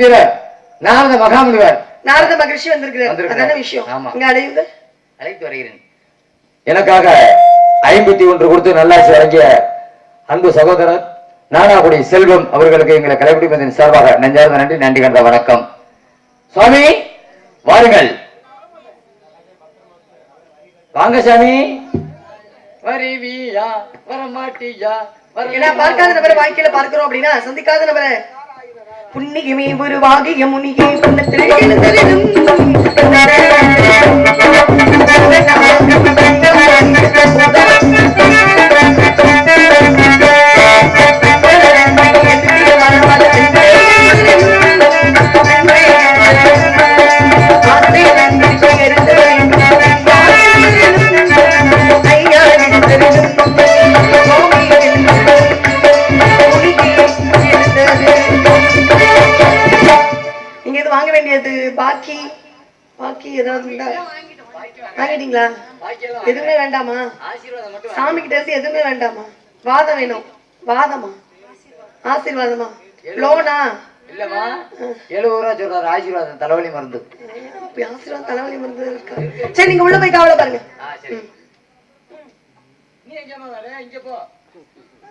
புத்திர நாரத மகாமுனிவர். நாரத மகிழ்ச்சி வந்திருக்கிறார். வந்திருக்கிறார். அதான விஷயம். ஆமா. இங்க அடையுங்கள் அழைத்து வருகிறேன். எனக்காக ஐம்பத்தி ஒன்று கொடுத்து நல்லாசி வழங்கிய அன்பு சகோதரர் நானாகுடி செல்வம் அவர்களுக்கு எங்களை கலைப்பிடிப்பதன் சார்பாக நெஞ்சார்ந்த நன்றி நன்றி கண்ட வணக்கம். சுவாமி வாருங்கள். வாங்க சாமி. வருவியா? வரமாட்டியா? பார்க்காத நபரை வாழ்க்கையில பார்க்கிறோம் அப்படின்னா சந்திக்காத நபரை புண்ணியமே ஒரு வாகிய முனியே புண்ணத்தில் எழுந்தரிடும் பாக்கி ஏதாவது இருந்தா வாங்கிட்டீங்களா? எதுவுமே வேண்டாமா? சாமி கிட்ட இருந்து எதுவுமே வேண்டாமா? வாதம் வேணும். வாதமா? ஆசீர்வாதமா? லோனா? இல்லம்மா எழுபது ரூபா சொல்றாரு ஆசீர்வாதம் தலைவலி மருந்து. ஆசீர்வாதம் தலைவலி மருந்து இருக்கா? சரி நீங்க உள்ள போய் காவலை பாருங்க. ம்.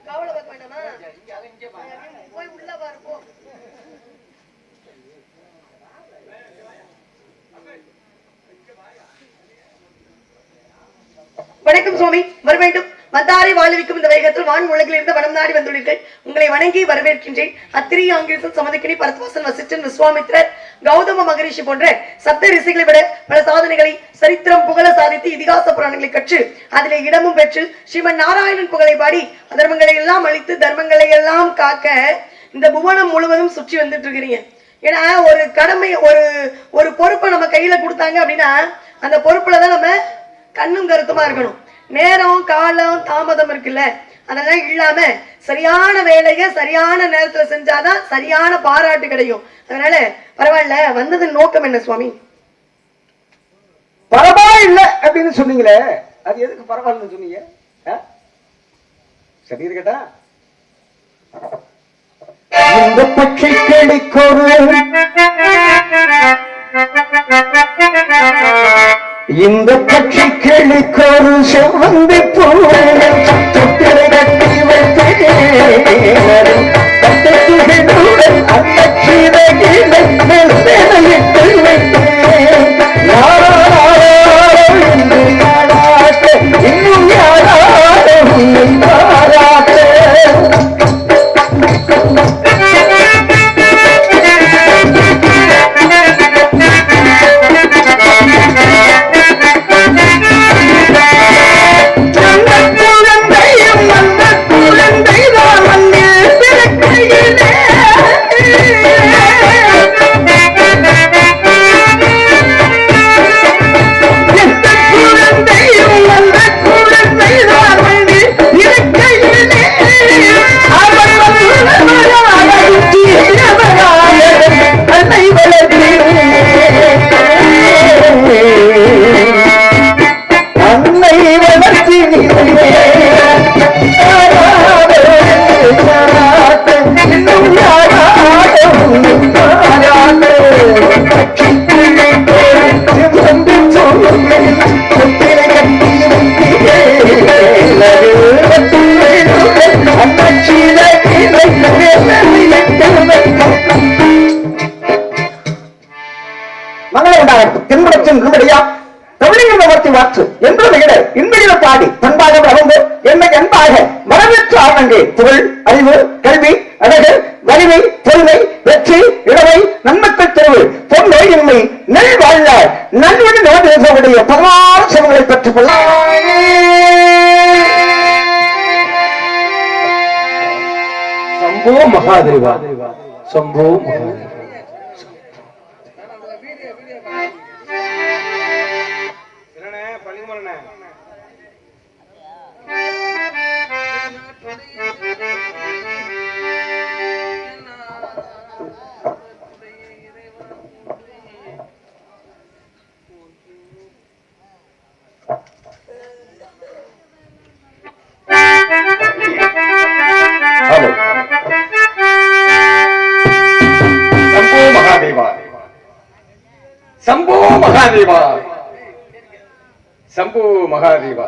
காவலை பார்க்க வேண்டாமா? போய் உள்ள பாரு வணக்கம் சுவாமி வர வேண்டும். வந்தாரை வாழ்விக்கும் இந்த வேகத்தில் வான் உலகில் இருந்து வனம் நாடி வந்துள்ளீர்கள். உங்களை வணங்கி வரவேற்கின்றேன். அத்திரி ஆங்கிலத்தில் சமதக்கினி பரத்வாசன் வசிச்சன் விஸ்வாமித்ரர் கௌதம மகரிஷி போன்ற சப்த ரிசைகளை விட பல சாதனைகளை சரித்திரம் புகழ சாதித்து இதிகாச புராணங்களை கற்று அதிலே இடமும் பெற்று ஸ்ரீமன் நாராயணன் புகழை பாடி அதர்மங்களை எல்லாம் அழித்து தர்மங்களை எல்லாம் காக்க இந்த புவனம் முழுவதும் சுற்றி வந்துட்டு இருக்கிறீங்க ஏன்னா ஒரு கடமை ஒரு ஒரு பொறுப்பை நம்ம கையில கொடுத்தாங்க அப்படின்னா அந்த பொறுப்புல தான் நம்ம கண்ணும் கருத்துமா இருக்கணும். நேரம் காலம் தாமதம் இருக்குல்ல. அதெல்லாம் இல்லாம சரியான வேலையை சரியான நேரத்துல செஞ்சாதான் சரியான பாராட்டு கிடைக்கும் அதனால பரவாயில்ல வந்ததன் நோக்கம் என்ன சுவாமி? பரவாயில்லை அப்படின்னு சொன்னீங்களே அது எதுக்கு பரவாயில்லன்னு சொன்னீங்க? சரி இருக்கட்டா இந்த பச்சை கிளிக்கொரு. இந்த பச்சை கிளிக்கொரு செவ்வந்த வாழ்ந்த நன்மையுடன் நடந்தேசனுடைய பதினாறு சிவங்களை பெற்றுக் கொள்ள. சம்போ மகாதேவா. சம்போ மகாதேவா. மகாதேவா. சம்பு மகாதேவா.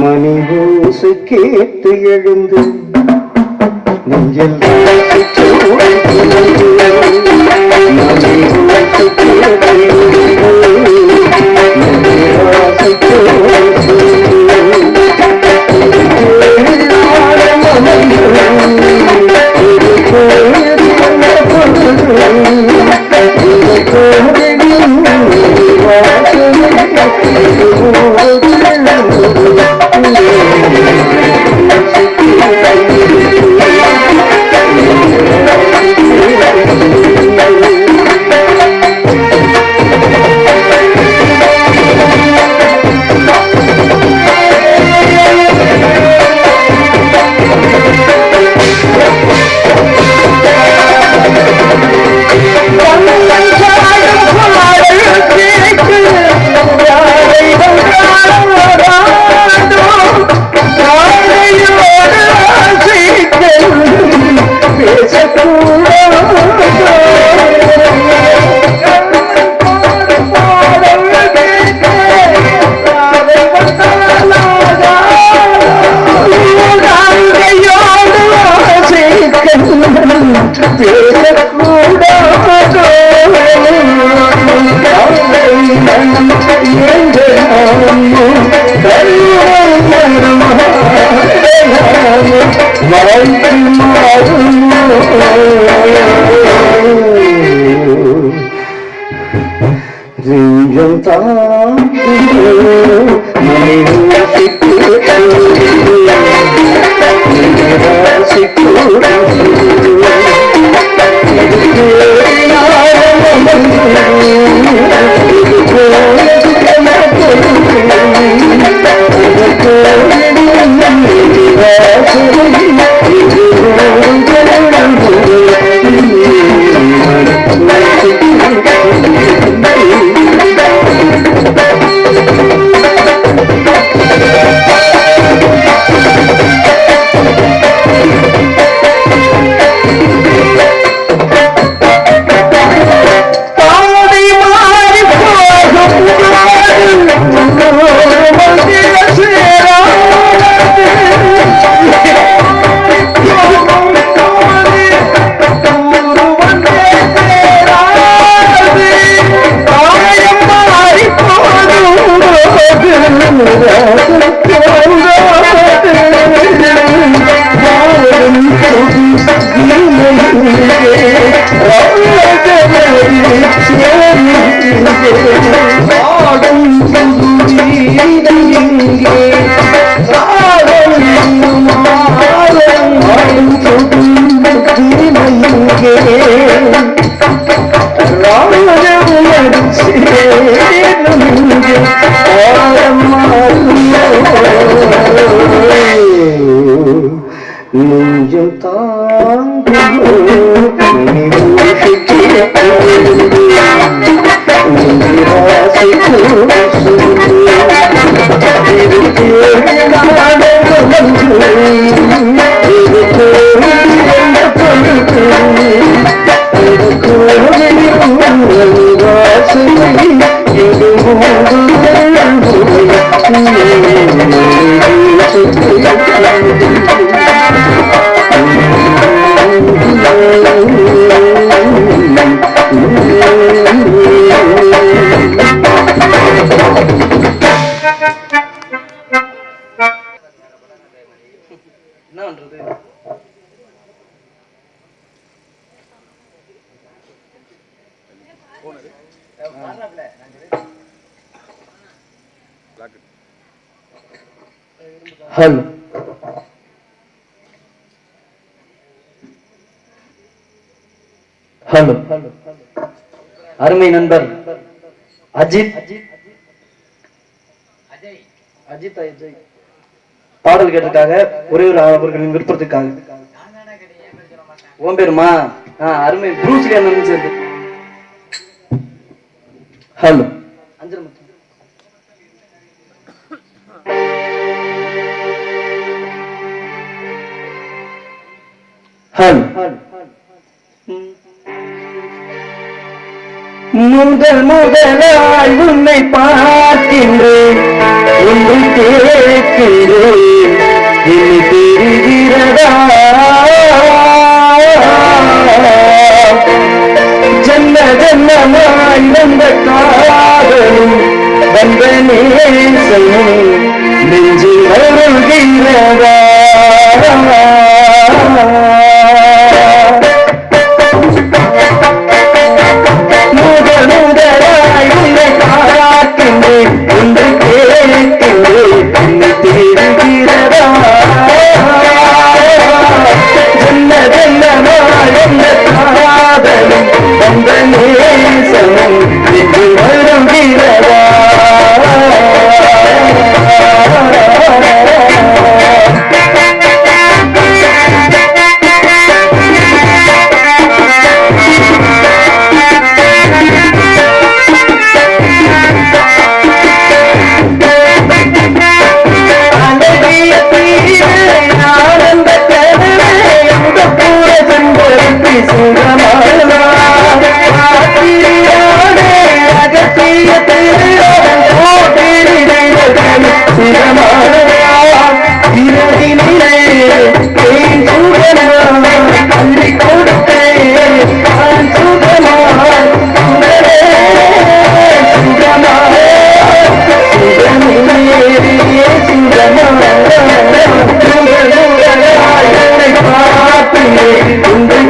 மணிபூசு கேட்டு எழுந்து நெஞ்சில் மணிபூசு I'm not the angel. Hello hello அருமை நண்பர் அஜித். அஜித் அஜய் பாடல் கேட்டிருக்காங்க. ஒரே ஒரு அவர்களின் விருப்பத்துக்காக. உன் பேருமா? அருமை. ப்ரூஸ்லி அண்ணன் சேர்ந்து ஹலோ அஞ்சல் மட்டும் முதல் முதலாய் உன்னை பார்க்கின்றேன். உன்னை கேட்கின்றேன். இனி தெரிகிறதா? ஜன்ன ஜன்னமாய் வந்த காதலும் வந்த நேசமும் நெஞ்சில் வருகிறதா பார்க்கின்றேன் உன்னை கேட்கின்றேன் உன்னை பல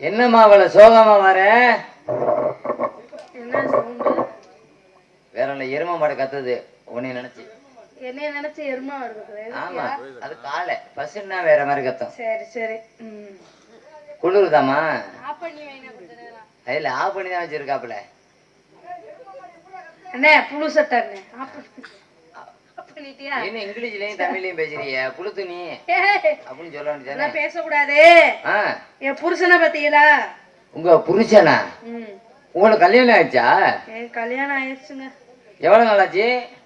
என்னம்மா அவளை சோகமா வர? வேற எரும மாடு கத்துது. உன்னை நினைச்சு. என்னைய நினைச்சு எருமா வருது ஆமா. அது காலை. பசுன்னா வேற மாதிரி கத்தும். சரி சரி. ம். குளிருதாம்மா? ஆஃப் பண்ணி வைங்க கொஞ்ச நேரம். இல்ல ஆஃப் பண்ணி தான் வச்சிருக்காப்புல. அண்ணே புழு சட்டை அண்ணே. ஆஃப் என்ன இங்கிலீஷ்லயும் தமிழ்லயும் பேசுறிய புழு துணி. அப்படின்னு சொல்ல அதெல்லாம் பேசக்கூடாது. என் புருஷனை பாத்தீங்களா உங்க புருஷனா? உங்களுக்கு கல்யாணம் ஆயிடுச்சா? கல்யாணம் ஆயிடுச்சுங்க. எவ்வளவு நாள் ஆச்சு ஆ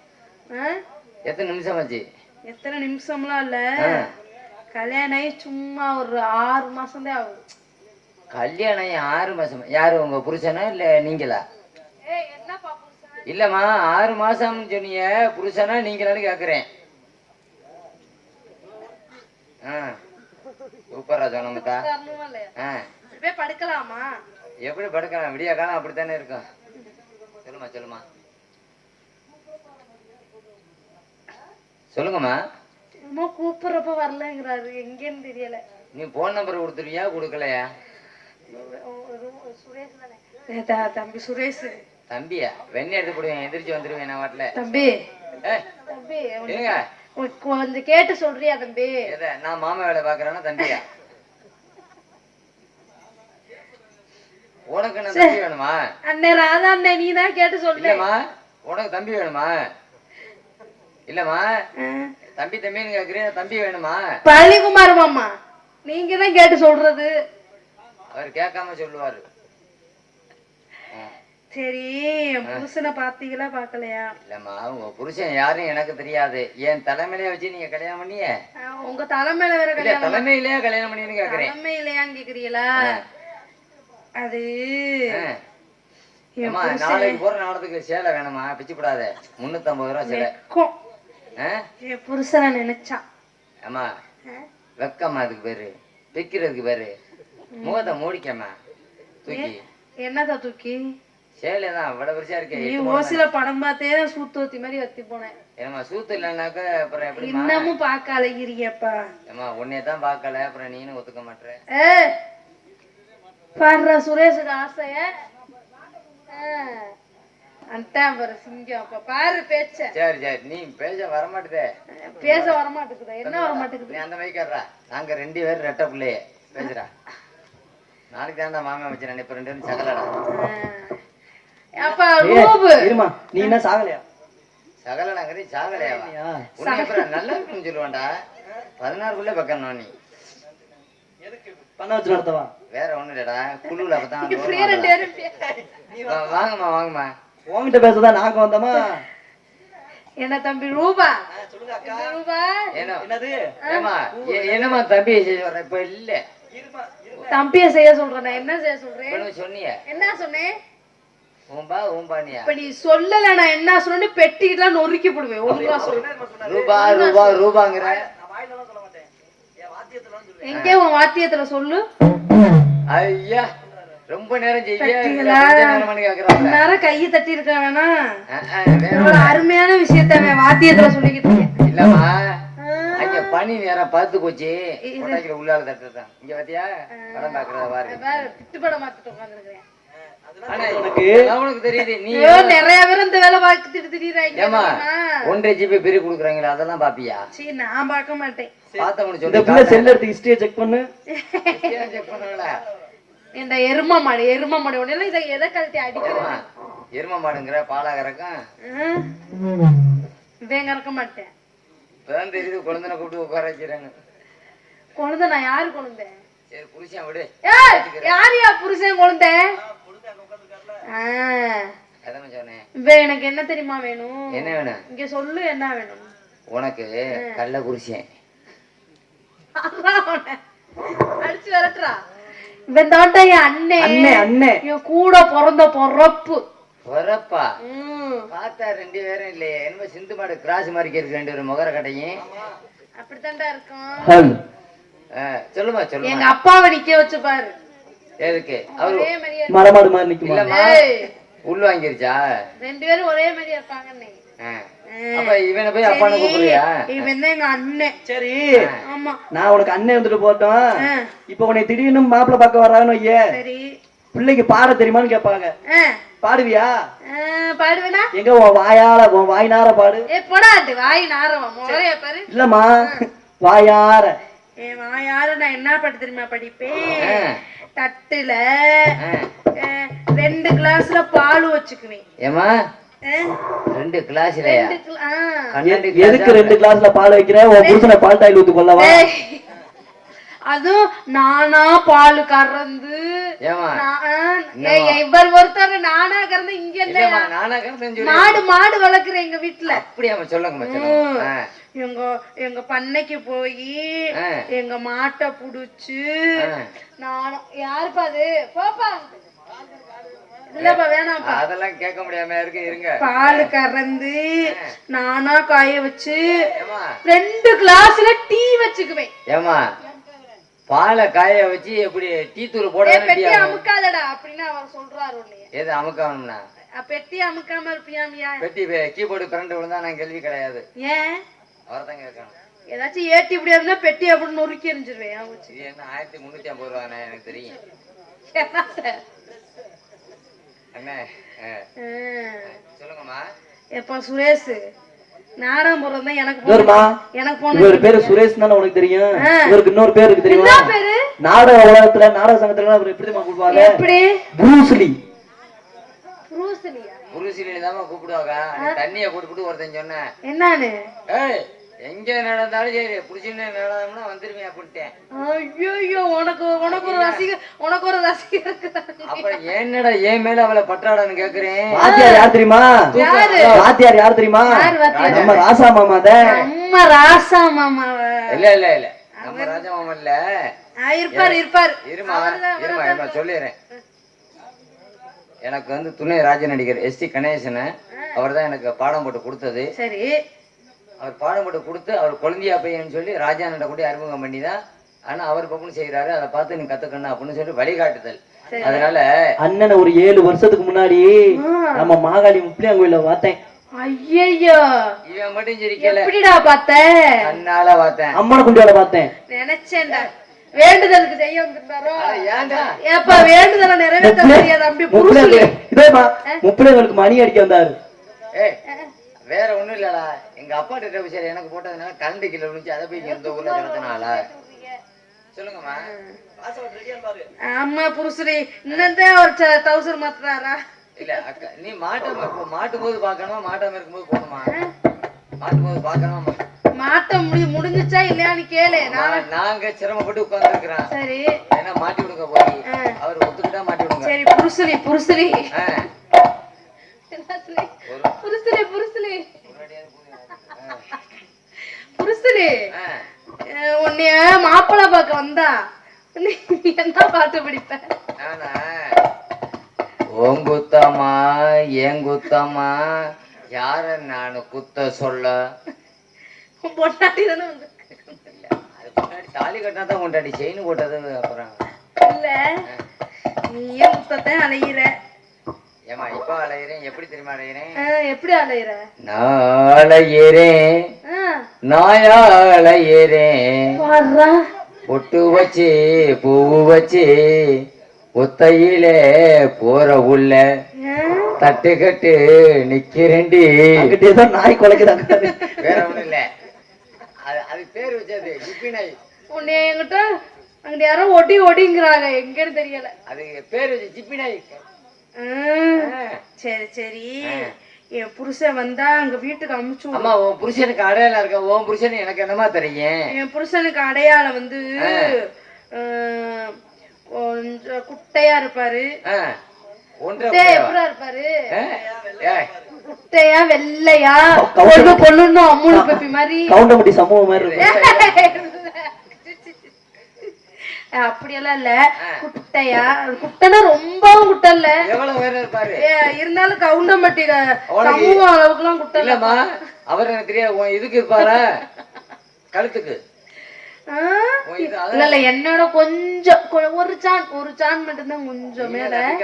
எத்தனை நிமிஷம் ஆச்சு? எத்தனை நிமிஷம்லாம் இல்ல. கல்யாணம் ஆகி சும்மா ஒரு ஆறு மாசம் தான் ஆகுது. கல்யாணம் ஆகி ஆறு மாசம். யாரு உங்க புருஷனா இல்ல நீங்களா? ஏய் என்னப்பா புருஷன்? இல்லம்மா ஆறு மாசம்னு சொன்னீங்க. புருஷனா நீங்களான்னு கேக்குறேன். ஆ. சூப்பரா இப்படியே படுக்கலாமா? எப்படி படுக்கலாம்? விடிய காலம் அப்படித்தானே இருக்கும். சொல்லுமா சொல்லுமா சொல்லுங்கம்மா. என்னமோ கூப்பிடுறப்ப வரலங்கிறாரு. எங்கேன்னு தெரியல. நீ போன் நம்பர் கொடுத்துருவியா கொடுக்கலையா? தம்பி சுரேஷ். தம்பியா? வெண்ணெய் எடுத்து போடுவேன் எந்திரிச்சு வந்துருவேன் நான் வாட்டில. தம்பி. தம்பி கொஞ்சம் கேட்டு சொல்றியா தம்பி? நான் மாமா வேலை பாக்குறேன்னா தம்பியா? உனக்கு நான் தம்பி வேணுமா? அண்ணே ராதா அண்ணே நீ தான் கேட்டு சொல்லு இல்லம்மா உனக்கு தம்பி வேணுமா? இல்லம்மா. தம்பி தம்பின்னு கேக்குறேன் தம்பி வேணுமா? பழனிக்குமார் மாமா நீங்க தான் கேட்டு சொல்றது. அவர் கேட்காம சொல்லுவாரு. சரி புருஷனை பாத்தீங்களா பாக்கலையா இல்லம்மா உங்க புருஷன் யாரும் எனக்கு தெரியாது. என் தலைமையிலே வச்சு நீங்க கல்யாணம் பண்ணிய? உங்க தலைமையில வேற கல்யாணம் தலைமையிலே கல்யாணம் பண்ணின்னு கேக்குறேன். தலைமையிலையான்னு கேக்குறீங்களா? அது நாளைக்கு போற நாடத்துக்கு சேலை வேணுமா? பிச்சு போடாத. முன்னூத்தி ஐம்பது ரூபா சேலை. புருஷனை நினைச்சான். அம்மா ஆ? வெக்கம்மா அதுக்கு பேரு. பிக்கிறதுக்கு பேரு. முகத்தை மூடிக்கம்மா. தூக்கி. என்னதா தூக்கி? சேலை தான் இவ்வளவு பெருசா இருக்கே நீ ஓசில படம் பார்த்தே சூத்தோத்தி மாதிரி வத்தி போனேன். ஏமா சூத்து அப்புறம் இன்னமும் பார்க்க அழகிறியப்பா ஏமா உன்னைய தான் பார்க்கல அப்புறம் நீனும் ஒத்துக்க மாட்டேற பாடுற சுரேஷுக்கு ஆசைய? அன்ட்டான் பாரு சிங்கம். அப்ப பாரு பேச்ச. சரி சரி. நீ பேச வரமாட்டுதே. பேச வரமாட்டேங்குதா என்ன வரமாட்டேங்குது நீ அந்த மாதிரி கேடுறா நாங்க ரெண்டு பேரும் ரெட்ட பிள்ளையே. பேசுறா நாளைக்கு தான்டா மாமா வச்சு இப்ப ரெண்டு பேரும் சகலடா. அப்பா ரூபு இருமா நீ என்ன சாகலையா? சகலடாங்கிறீ சாகலையாவா? இல்லையா? உன்னை அப்புறம் நல்லா இருக்குன்னு சொல்லுவான்டா. பதினாறு பிள்ளை பக்கம் நீ. பண்ண வச்சு நடத்தவா? வேற ஒண்ணும் இல்லடா. குழுல அப்பதான் வாங்கம்மா வாங்கம்மா. உன்கிட்ட பேசதான் நாங்க வந்தோமா? என்ன தம்பி ரூபா? ரூபா? என்ன என்னது? ஏமா எ- என்னம்மா தம்பி இப்ப இல்ல. தம்பிய செய்ய சொல்றேன். நான் என்ன செய்ய சொல்றேன்? சொன்னிய. என்ன சொன்னேன்? ஊம்பா ஊம்பானியா? இப்ப நீ சொல்லல நான் என்ன சொன்னேன்னு பெட்டிக்கிட்டுலாம் நொறுக்கி போடுவேன். ஒழுங்கா சொல்லு. ரூபா ரூபா ரூபாங்கிற? நான் வாயிலலாம் சொல்ல மாட்டேன். என் வாத்தியத்துல சொல்லுவேன். எங்கே உன் வாத்தியத்துல சொல்லு? ஐயா. ரொம்ப நேரம் நேரம் கையை தட்டி இருக்க வேணாம் அருமையான விஷயத்த வாத்தியத்துல சொல்லிக்கிட்டு இருக்கேன். இல்லம்மா அங்க பனி நேரம் பார்த்து போச்சு. உள்ளால தட்டுறதான் இங்க பாத்தியா? படம் பாக்குறத பாரு பிட்டு படம் பார்த்துட்டு உட்காந்துருக்கேன் ஒன்றரை ஜிபி பிரி குடுக்குறாங்களா அதெல்லாம் பாப்பியா? சீ நான் பார்க்க மாட்டேன். செக் பண்ணு. செக் பண்ணுங்களா இந்த எரும மாடு எரும மாடு உடனே இதை எதை கழட்டி அடிக்கிறேன் எரும மாடுங்கிற பாலாகறக்கும் இவன் கறக்க மாட்டேன். இப்பதான் தெரியுது குழந்தை கூப்பிட்டு உட்கார வச்சுறாங்க குழந்தை நான் யாரு குழந்தை? சரி புருஷன் விடு. ஏய் யார் யா புருஷன் குழந்தை? எனக்கு என்ன தெரியுமா வேணும்? என்ன வேணும்? இங்க சொல்லு என்ன வேணும்? உனக்கு கள்ள அவனை. அடிச்சு விரட்டுறா. இவன் தாண்டா என் அண்ணே. அண்ணே அண்ணே. என் கூட பிறந்த பொறப்பு. வரப்பா ம், பார்த்தா ரெண்டு பேரும் இல்லையே. என்ன சிந்து மாடு கிராஸ் மாதிரி இருக்கு ரெண்டு பேரும் முகர கடையும் அப்படித்தான்டா இருக்கும். சொல்லுமா சொல்லுமா. எங்க அப்பாவை நிக்க வச்சு பாரு. எதுக்கு? அவரு மரமாடு மாதிரி நிக்குமா? இல்லம்மா. ஏய், உள் வாங்கிருச்சா? ரெண்டு பேரும் ஒரே ஆ. ஆ. அப்ப இவனை போய் அப்பான்னு கூப்பிடுறியா? இவன் தான் எங்க அண்ணன். சரி. ஆமா. நான் உனக்கு அண்ணன் வந்துட்டு போட்டோம் இப்ப உன்னை திடீர்னு மாப்பிள்ளை பார்க்க வர்றாங்கன்னு ஐயே சரி. பிள்ளைக்கு பாட தெரியுமான்னு கேட்பாங்க. பாடுவியா? பாடுவேனா? எங்க உன் வாயால உன் வாய்னார பாடு. ஏ போடாது வாய் நாரவா முறைய பாரு. இல்லம்மா வாயார. ஏ வாயாரு நான் என்ன பாட்டு தெரியுமா படிப்பேன்? தட்டுல ரெண்டு கிளாஸ்ல பால் வச்சுக்குவேன். ஏமா ரெண்டு கிளாஸ்லயா? ரெண்டு கிளா- ஆ. கண்ணாடி எதுக்கு ரெண்டு கிளாஸ்ல பால் வைக்கிற? உன் புருஷனை பால் தாயில் ஊத்து கொள்ளவா அதுவும் நானா பால் கறந்து இவர் ஒருத்தர் நானா கறந்து இங்க கணக்கு மாடு மாடு வளர்க்குறேன் எங்க வீட்டுல சொல்லுங்கம்மா சொல்லுங்க. எங்க எங்க பண்ணைக்கு போய். எங்க மாட்டை புடிச்சு. நானும் யாருப்பா அது? போப்பா. அதெல்லாம் கேட்க முடியாம இருக்கு இருங்க. பால் கறந்து நானா காய வச்சு ரெண்டு கிளாஸ்ல டீ வச்சுக்குவேன். ஏமா பாலை காய வச்சு எப்படி டீ தூள் பெட்டி அமுக்காதடா அப்படின்னு அவர் சொல்றாரு எது அமுக்கணும்னா பெட்டி அமுக்காம இருப்பியாமியா? பெட்டி கீபோர்டு கரண்ட் விழுந்தா நான் கேள்வி கிடையாது. ஏன்? அவர்தான் கேட்கணும். ஏதாச்சும் ஏத்தி இப்படியா இருந்தா பெட்டி அப்படின்னு நொறுக்கி எரிஞ்சிருவேன். இது என்ன ஆயிரத்தி முன்னூத்தி ஐம்பது ரூபாண்ணே எனக்கு தெரியும் அண்ணே ஆ. ஆ. சொல்லுங்கம்மா எப்பா சுரேஷ். எனக்கு எனக்கு போன இவர் பேரு சுரேஷ் தானே உனக்கு தெரியும். இவருக்கு இன்னொரு பேர் இருக்கு தெரியுமா? என்ன பேரு? நாடக உலகத்துல நாடக சங்கத்துல அவர் எப்படி தெரியுமா கூப்பிடுவாங்க? எப்படி? ப்ரூஸ்லி. கூப்பிடுவாங்க. தண்ணியை கூப்பிட்டு ஒருத்தன் சொன்னேன். என்னானு ஏய் எங்க நடந்தாலும் சரி புடிச்சுன்னு நடந்தோம்னா வந்துருவேன் அப்படின்ட்டேன். ஐயோ உனக்கு உனக்கு ஒரு ரசிகர் உனக்கு ஒரு ரசிகர். அப்புறம் என்னடா என் மேல அவளை பட்டாடான்னு கேக்குறேன்? வாத்தியார் யார் தெரியுமா? யாரு? வாத்தியார் யார் தெரியுமா? நம்ம ராசா மாமா தான். அம்மா ராசா மாமாவ. இல்ல இல்ல இல்ல. நம்ம ராஜா மாமன் இல்ல. இருப்பார் இருப்பார். இருமா இருமா இருமா சொல்லிடுறேன். எனக்கு வந்து துணை ராஜ நடிகர் எஸ் டி கணேசன் அவர் தான் எனக்கு பாடம் போட்டு கொடுத்தது. சரி. அவர் பாடம் போட்டு கொடுத்து அவர் குழந்தையா பையன் சொல்லி ராஜானிட்ட கூட அறிமுகம் பண்ணி தான் ஆனா அவர் பக்கம் செய்யறாரு அதை பார்த்து நீ கத்துக்கணும் அப்படின்னு சொல்லி வழிகாட்டுதல். அதனால அண்ணனை ஒரு ஏழு வருஷத்துக்கு முன்னாடி நம்ம மாகாளி முப்பிளியான் கோயில பார்த்தேன். ஐயையோ. இவன் மட்டும் சிரிக்கல. எப்படிடா பார்த்த? கண்ணால பார்த்தேன். அம்மனை குண்டியால பார்த்தேன். நினைச்சேன்டா. வேண்டுதலுக்கு செய்ய வந்திருந்தாரோ ஏன்டா? ஏப்பா வேண்டுதலை நிறைவேற்ற கோயில் இதேப்பா முப்பிளியாங்களுக்கு மணி அடிக்க வந்தாரு. வேற ஒண்ணும் இல்லடா. எங்க அப்பாட்ட டெபிசர் எனக்கு போட்டதுனால கரண்ட் கிலோ விழுந்துச்சு. அதை போய் இந்த ஊர்ல கிடத்தினால சொல்லுங்கம்மா. ஆமா புருஷரே இன்னும் ஒரு டவுசர் மாத்துறாரா? இல்ல அக்கா நீ மாட்டம் இப்போ மாட்டும் போது பார்க்கணுமா? மாட்டாம இருக்கும்போது போகணுமா? மாட்டும் போது பார்க்கணுமா? மாட்டம் முடி முடிஞ்சுச்சா இல்லையான்னு கேளு. நான் நாங்க சிரமப்பட்டு உட்கார்ந்துருக்கிறோம். சரி. ஏன்னா மாட்டி விடுங்க போய். அவர் ஒத்துக்கிட்டா மாட்டி விடுங்க. சரி புருஷரி புருஷரி. புருஷரி புருஷரி ஆ. உன்னைய மாப்பிள்ளை பார்க்க வந்தா. என்ன பாட்டு படிப்ப? உன் குத்தமா என் குத்தமா? யார நானு குத்த சொல்ல? உன் பொண்டாட்டி தானே வந்து தாலி கட்டினா தான் கொண்டாடி செயின் போட்டது அப்புறம். இல்ல. நீயே முத்தத்தை அலையிற ஏமா இப்ப அலையிறேன்? எப்படி தெரியுமா அலையிறேன்? ஆ, எப்படி அலையிற நான் அலையிறேன் ஆ, நாயா அலையிறேன். பொட்டு வச்சு பூவு வச்சு ஒத்தையிலே போற உள்ள தட்டு கட்டு நிக்கிறேன்டி. அங்கிட்டே தான் நாய் குலைக்குதாங்க வேற ஒண்ணும் இல்ல. அது அது பேர் வச்சது ஜிப்பி நாய் உன்னை என்கிட்ட அங்கிட்ட யாரோ ஒடி ஒடிங்கிறாங்க எங்கன்னு தெரியல. அது பேர் வச்சு ஜிப்பி நாய் ஆ, ஆ. சரி சரி. என் புருஷன் வந்தா அங்க வீட்டுக்கு அமுச்சு. அம்மா உன் புருஷனுக்கு அடையாளம் இருக்க? உன் புருஷன் எனக்கு என்னமா தெரியும்? என் புருஷனுக்கு அடையாளம் வந்து கொஞ்சம் குட்டையா இருப்பாரு. இருப்பாரு? குட்டையா வெள்ளையா. கொள்ளு கொள்ளுன்னு அம்முள் பெப்பி மாதிரி. கவுண்டமட்டி சமூகம் மாதிரி அப்படியெல்லாம் இல்ல. குட்டையா? குட்டைனா ரொம்பவும் குட்டை இல்ல. இருந்தாலும் கவுண்டம்பட்டி உனக்கு- சமூகம் அளவுக்குலாம் குட்டை இல்ல இல்லம்மா அவர் எனக்கு தெரியாது. இதுக்கு இருப்பாரா? கழுத்துக்கு. இல்ல இல்ல என்னோட கொஞ்சம் ஒரு சான் ஒரு சான் மட்டும்தான் கொஞ்சம் மேல.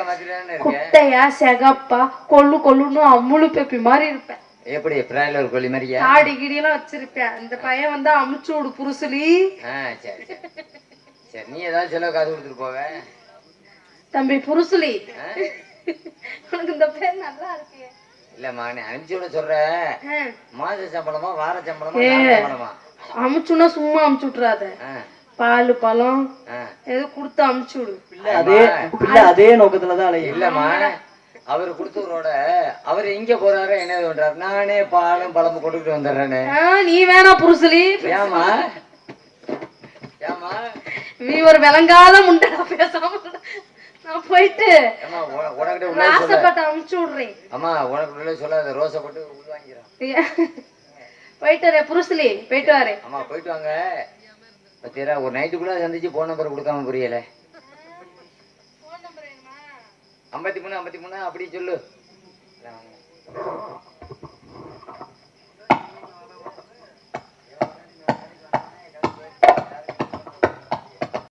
குட்டையா செகப்பா கொள்ளு கொள்ளுன்னு அம்முழு பெப்பி மாதிரி இருப்பேன். எப்படி பிராய்லர் கோழி மாதிரியா? தாடி கிடியெல்லாம் வச்சிருப்பேன். இந்த பையன் வந்தா அமுச்சு விடு புருசுலி. சரி. சரி நீ ஏதாவது செலவு காசு கொடுத்துட்டு போவ? தம்பி புருசுலி? உனக்கு இந்த பேர் நல்லா இருக்கு. இல்லம்மா நீ அனுப்பிச்சு விட சொல்ற. மாச சம்பளமா வார சம்பளமா அமுச்சுன்னா சும்மா அமுச்சு விட்டுறாத. பால் பழம். ஏதோ கொடுத்து அமுச்சு விடு. அதே பிள்ளை அதே நோக்கத்துல தான் அலையுது. இல்லம்மா அவர் கொடுத்தவரோட அவர் எங்க போறாரோ என்ன பண்றாரு? நானே பாலும் பழமும் கொண்டுட்டு வந்துடுறேன்னு ஆ, நீ வேணா புருசுலி. ஏமா ஏமா நீ ஒரு விளங்காத முண்டா பேசாம. நான் போயிட்டு ஆசைப்பட்டு அமுச்சு விடுறேன். அம்மா உனக்கு உள்ள சொல்லாத ரோசை போட்டு உள் வாங்கிறான் போயிட்டு வரேன் புருசுலி போயிட்டு வரேன். அம்மா போயிட்டு வாங்க. பத்தியரா ஒரு நைட்டுக்குள்ள சந்திச்சு போன் நம்பர் கொடுக்காம புரியல. ஐம்பத்தி மூணு ஐம்பத்தி மூணு அப்படி சொல்லு.